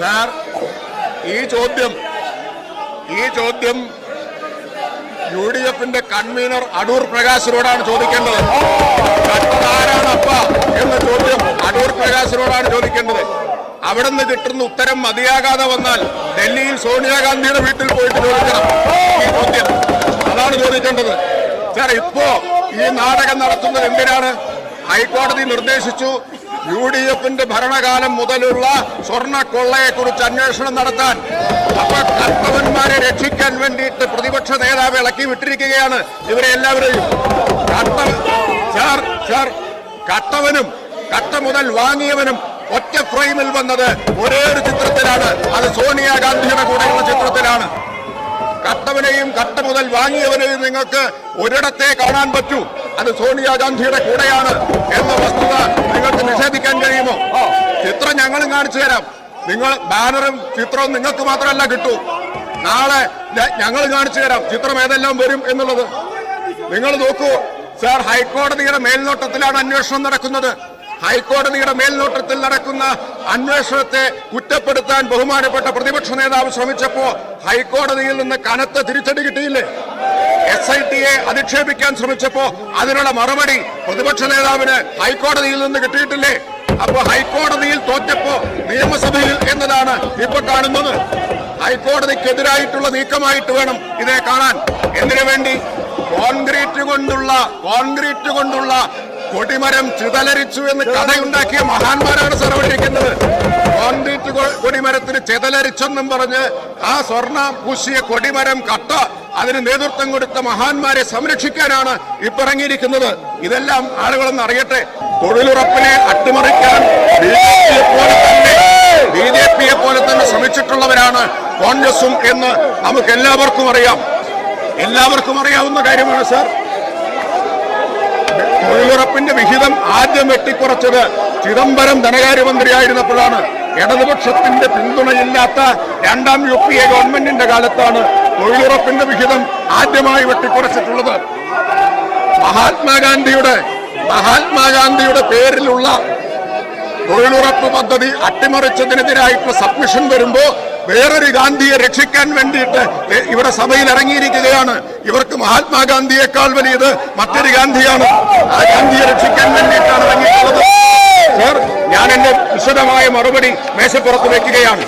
Sir ഈ ചോദ്യം ഈ ചോദ്യം യു ഡി എഫിന്റെ കൺവീനർ അടൂർ പ്രകാശിനോടാണ് ചോദിക്കേണ്ടത്. ആരാണപ്പ എന്ന ചോദ്യം അടൂർ പ്രകാശിനോടാണ് ചോദിക്കേണ്ടത്. അവിടെ നിന്ന് കിട്ടുന്ന ഉത്തരം മതിയാകാതെ വന്നാൽ ഡൽഹിയിൽ സോണിയാഗാന്ധിയുടെ വീട്ടിൽ പോയിട്ട് ചോദിക്കണം. ഈ ചോദ്യം. അതാണ് ചോദിക്കേണ്ടത്. സാർ ഇപ്പോ ഈ നാടകം നടത്തുന്നത് എന്തിനാണ്? ഹൈക്കോടതി നിർദ്ദേശിച്ചു യു ഡി എഫിന്റെ ഭരണകാലം മുതലുള്ള സ്വർണ കൊള്ളയെക്കുറിച്ച് അന്വേഷണം നടത്താൻ അപ്പൊ കർത്തവന്മാരെ രക്ഷിക്കാൻ വേണ്ടിയിട്ട് പ്രതിപക്ഷ നേതാവ് ഇളക്കി വിട്ടിരിക്കുകയാണ് ഇവരെ എല്ലാവരെയും. കട്ടവനും കട്ട മുതൽ വാങ്ങിയവനും ഒറ്റ ഫ്രെയിമിൽ വന്നത് ഒരേ ഒരു ചിത്രത്തിലാണ്. അത് സോണിയാഗാന്ധിയുടെ കൂടെയുള്ള ചിത്രത്തിലാണ്. കട്ടവനെയും കട്ട മുതൽ വാങ്ങിയവനെയും നിങ്ങൾക്ക് ഒരിടത്തെ കാണാൻ പറ്റൂ. അത് സോണിയാഗാന്ധിയുടെ കൂടെയാണ് എന്ന വസ്തുത നിങ്ങൾക്ക് നിഷേധിക്കാൻ കഴിയുമോ? ചിത്രം ഞങ്ങളും കാണിച്ചു തരാം. നിങ്ങൾ ബാനറും ചിത്രവും നിങ്ങൾക്ക് മാത്രമല്ല കിട്ടൂ. നാളെ ഞങ്ങൾ കാണിച്ചു തരാം ചിത്രം ഏതെല്ലാം വരും എന്നുള്ളത്. നിങ്ങൾ നോക്കൂ സാർ ഹൈക്കോടതിയുടെ മേൽനോട്ടത്തിലാണ് അന്വേഷണം നടക്കുന്നത്. ഹൈക്കോടതിയുടെ മേൽനോട്ടത്തിൽ നടക്കുന്ന അന്വേഷണത്തെ കുറ്റപ്പെടുത്താൻ ബഹുമാനപ്പെട്ട പ്രതിപക്ഷ നേതാവ് ശ്രമിച്ചപ്പോ ഹൈക്കോടതിയിൽ നിന്ന് കനത്ത തിരിച്ചടി കിട്ടിയില്ലേ? എസ് ഐ ടിയെ അധിക്ഷേപിക്കാൻ ശ്രമിച്ചപ്പോ അതിനുള്ള മറുപടി പ്രതിപക്ഷ നേതാവിന് ഹൈക്കോടതിയിൽ നിന്ന് കിട്ടിയിട്ടില്ലേ? അപ്പൊ ഹൈക്കോടതിയിൽ തോറ്റപ്പോ നിയമസഭയിൽ എന്നതാണ് ഇപ്പൊ കാണുന്നത്. ഹൈക്കോടതിക്കെതിരായിട്ടുള്ള നീക്കമായിട്ട് വേണം ഇതേ കാണാൻ. എന്തിനു വേണ്ടി? കോൺക്രീറ്റ് കൊണ്ടുള്ള കോൺക്രീറ്റ് കൊണ്ടുള്ള കൊടിമരം ചിതലരിച്ചു എന്ന് കഥയുണ്ടാക്കിയ മഹാന്മാരാണ് കൊ- കൊടിമരത്തിന് ചെതലരിച്ചെന്നും പറഞ്ഞ് ആ സ്വർണ പൂശിയ കൊടിമരം കട്ട അതിന് നേതൃത്വം കൊടുത്ത മഹാന്മാരെ സംരക്ഷിക്കാനാണ് ഇപ്പിറങ്ങിയിരിക്കുന്നത്. ഇതെല്ലാം ആളുകളൊന്ന് അറിയട്ടെ. തൊഴിലുറപ്പിനെ അട്ടിമറിക്കാൻ ബി ജെ പിയെ പോലെ തന്നെ ശ്രമിച്ചിട്ടുള്ളവരാണ് കോൺഗ്രസും എന്ന് നമുക്ക് എല്ലാവർക്കും അറിയാം. എല്ലാവർക്കും അറിയാവുന്ന കാര്യമാണ് സാർ. തൊഴിലുറപ്പിന്റെ വിഹിതം ആദ്യം വെട്ടിക്കുറച്ചത് ചിദംബരം ധനകാര്യമന്ത്രിയായിരുന്നപ്പോഴാണ്. ഇടതുപക്ഷത്തിന്റെ പിന്തുണയില്ലാത്ത രണ്ടാം യു പി എ ഗവൺമെന്റിന്റെ കാലത്താണ് തൊഴിലുറപ്പിന്റെ വിഹിതം ആദ്യമായി വെട്ടിക്കുറച്ചിട്ടുള്ളത്. മഹാത്മാഗാന്ധിയുടെ മഹാത്മാഗാന്ധിയുടെ പേരിലുള്ള തൊഴിലുറപ്പ് പദ്ധതി അട്ടിമറിച്ചതിനെതിരായിട്ടുള്ള സബ്മിഷൻ വരുമ്പോ വേറൊരു ഗാന്ധിയെ രക്ഷിക്കാൻ വേണ്ടിയിട്ട് ഇവിടെ സഭയിൽ ഇറങ്ങിയിരിക്കുകയാണ്. ഇവർക്ക് മഹാത്മാഗാന്ധിയേക്കാൾ വലിയത് മറ്റൊരു ഗാന്ധിയാണ്. ആ ഗാന്ധിയെ രക്ഷിക്കാൻ വേണ്ടിയിട്ടാണ് എന്റെ വിശദമായ മറുപടി മേശപ്പുറത്ത് വെക്കുകയാണ്.